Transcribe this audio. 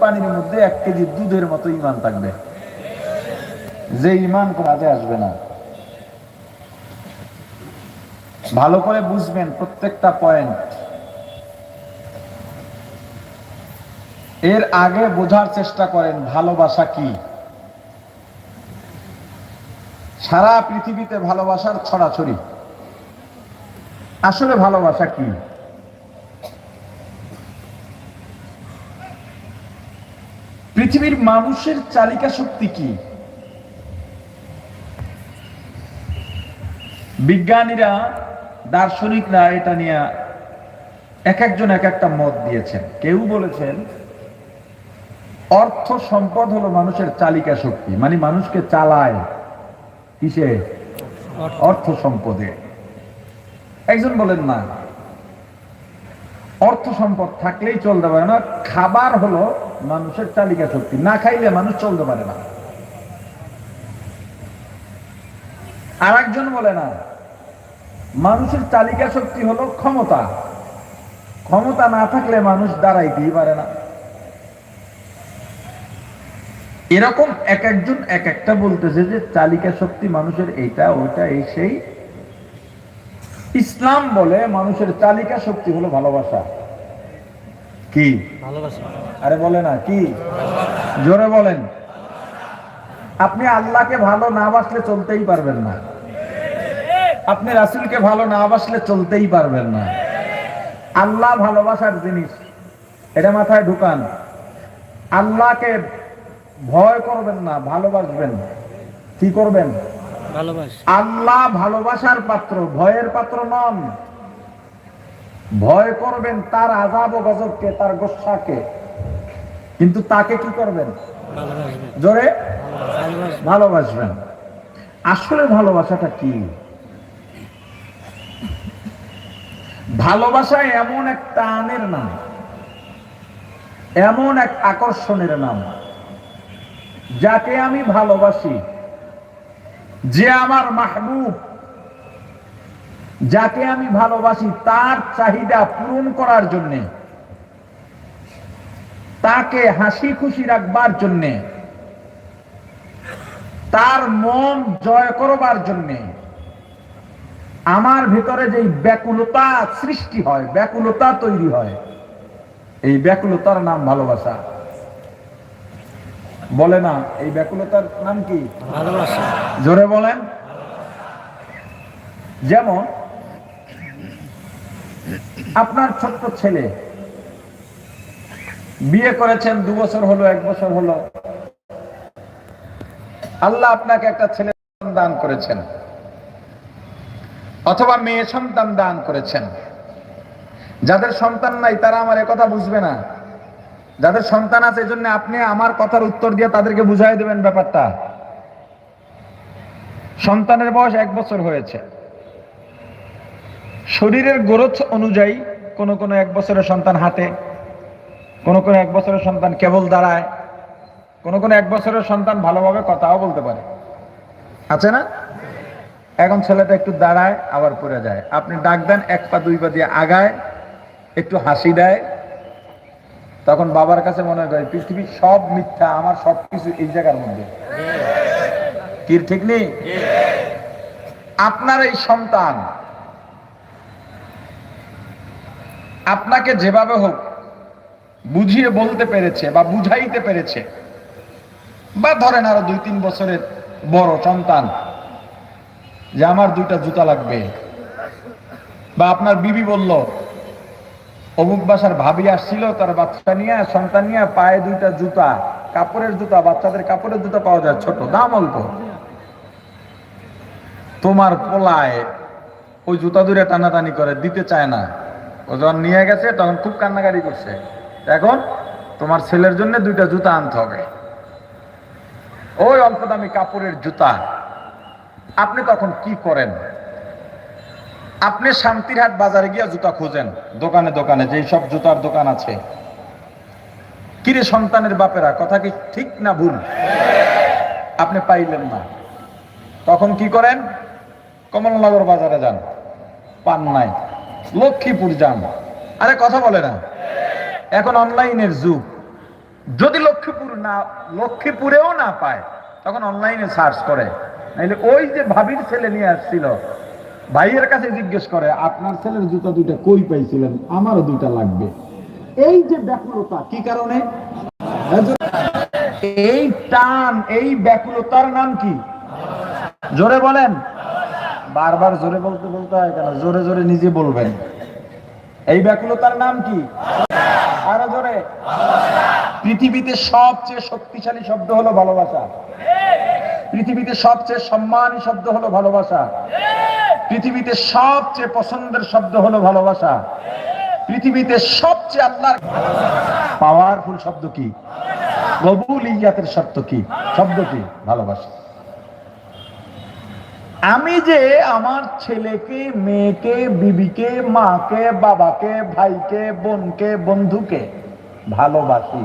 পানির মধ্যে এক কেজি দুধের মতো ইমান থাকবে। যে ইমান কাজে আসবে না। ভালো করে বুঝবেন প্রত্যেকটা পয়েন্ট এর আগে বোঝার চেষ্টা করেন, ভালোবাসা কি? সারা পৃথিবীতে ভালোবাসার ছড়াছড়ি। আসলে ভালোবাসা কি? পৃথিবীর মানুষের চালিকা শক্তি কি? বিজ্ঞানীরা দার্শনিকরা এটা নিয়ে এক একজন এক একটা মত দিয়েছেন। কেউ বলেছেন, অর্থ সম্পদ হলো মানুষের চালিকা শক্তি মানে মানুষকে চালায় কিসে? অর্থ সম্পদে। একজন বলেন, না, অর্থ সম্পদ থাকলেই চলতে পারে না। খাবার হলো মানুষের চালিকা শক্তি। না খাইলে মানুষ চলতে পারে না। আর একজন বলে না, মানুষের চালিকা শক্তি হলো ক্ষমতা। ক্ষমতা না থাকলে মানুষ দাঁড়াইতেই পারে না। এরকম এক একজন এক একটা বলতেছে যে চালিকা শক্তি মানুষের এইটা, ওইটা, এই সেই। ইসলাম বলে মানুষের চালিকা শক্তি হলো ভালোবাসা। কি? আরে বলে না কি? জোরে বলেন। আপনি আল্লাহকে ভালো না বাসলে চলতেই পারবেন না। আপনি রাসুলকে ভালো না বাসলে চলতেই পারবেন না। আল্লাহ ভালোবাসার জিনিস এটা মাথায় ঢুকান। আল্লাহকে ভয় করবেন না ভালোবাসবেন। কি করবেন? আল্লাহ ভালোবাসার পাত্র ভয়ের পাত্র নন। ভয় করবেন, তার আজাব ও গজবকে, তার গোসাকে। কিন্তু তাকে কি করবেন? জোরে? ভালোবাসবেন। ভালোবাসবেন আসলে ভালোবাসাটা কি? ভালোবাসা এমন এক টানের নাম, এমন এক আকর্ষণের নাম, যাকে আমি ভালোবাসি, যে আমার মাহবুব যাকে আমি ভালোবাসি তার চাহিদা পূরণ করার জন্যে তাকে হাসি খুশি রাখবার জন্যে তার মন জয় করবার জন্যে আমার ভিতরে যে ব্যাকুলতা সৃষ্টি হয় ব্যাকুলতা তৈরি হয় এই ব্যাকুলতার নাম ভালোবাসা। বলে না এই ব্যাকুলতার নাম কি? ভালোবাসা। জোরে বলেন। যেমন আপনার ছোট্ট ছেলে বিয়ে করেছেন, দু বছর হলো, এক বছর হলো। আল্লাহ আপনাকে একটা ছেলে দান করেছেন, অথবা মেয়ে সন্তান দান করেছেন। যাদের সন্তান নাই, তারা আমার কথা বুঝবে না। যাদের সন্তান আছে এই জন্য আপনি আমার কথার উত্তর দিয়ে তাদেরকে বুঝাই দেবেন ব্যাপারটা। সন্তানের বয়স এক বছর হয়েছে। শরীরের গ্রোথ অনুযায়ী কোন কোন এক বছরের সন্তান হাতে কোন কোন এক বছরের সন্তান কেবল দাঁড়ায়, কোন কোন এক বছরের সন্তান ভালোভাবে কথাও বলতে পারে। আছে না? এখন ছেলেটা একটু দাঁড়ায়, আবার পড়ে যায়। আপনি ডাক দেন, এক পা দুই পা দিয়ে আগায়, একটু হাসি দেয়। তখন বাবার কাছে মনে হয় পৃথিবীর সব মিথ্যা, আমার সব কিছু এই জায়গার মধ্যে। কি ঠিক নেই? আপনার এই সন্তান আপনাকে যেভাবে হোক বুঝিয়ে বলতে পেরেছে বা বুঝাইতে পেরেছে বা ধরেন আরও দুই তিন বছরের বড় সন্তান যে আমার দুইটা জুতা লাগবে বা আপনার বিবি বলল, অমুক বাসার ভাবি আসছিল, তার বাচ্চা নিয়ে, সন্তান নিয়ে, পায়ে দুইটা জুতা, কাপড়ের জুতা, বাচ্চাদের কাপড়ের জুতা পাওয়া যায় ছোট, দাম অল্প। তোমার পোলায় ওই জুতা দূরে টানাটানি করে, দিতে চায় না। ও যখন নিয়ে গেছে, তখন খুব কান্নাকাটি করছে। এখন তোমার ছেলের জন্য দুইটা জুতা আনতে হবে। ওই অল্প দামি কাপড়ের জুতা। আপনি তখন কি করেন? আপনি শান্তিরহাট বাজারে গিয়ে জুতা খুঁজেন, দোকানে দোকানে, যেই সব জুতার দোকান আছে। কিরে সন্তানের বাপেরা, কথা কি ঠিক না ভুল? আপনি পাইলেন না। তখন কি করেন? কমলনগর বাজারে যান। পান নাই। লক্ষ্মীপুর যান। আরে কথা বলে না। এখন অনলাইনের যুগ। যদি লক্ষ্মীপুর না, লক্ষ্মীপুরেও না পায়, তখন অনলাইনে সার্চ করে। নাইলে ওই যে ভাবির ছেলে নিয়ে আসছিল, ভাইয়ের কাছে জিজ্ঞেস করে, আপনার ছেলের জুতা দুইটা কই পাইছিলেন? আমারও দুইটা লাগবে। এই যে ব্যাকুলতা, কি কারণে? এই টান, এই ব্যাকুলতার নাম কি? জোরে বলেন। বারবার জোরে বলতে বলতে হয় কেন? জোরে জোরে নিজে বলবেন। এই ব্যাকুলতার নাম কি? আরও জোরে। পৃথিবীতে সবচেয়ে শক্তিশালী শব্দ হলো ভালোবাসা। পৃথিবীতে সবচেয়ে সম্মানী শব্দ হলো ভালোবাসা। পৃথিবীতে সবচেয়ে পছন্দের শব্দ হলো ভালোবাসা। পৃথিবীতে সবচেয়ে আল্লাহর পাওয়ারফুল শব্দ কি? কবুল ইয়াতের শব্দ কি? শব্দ কি? ভালোবাসা। আমি যে আমার ছেলেকে মেয়েকে বিবিকে মাকে বাবাকে ভাইকে বোনকে বন্ধুকে ভালোবাসি।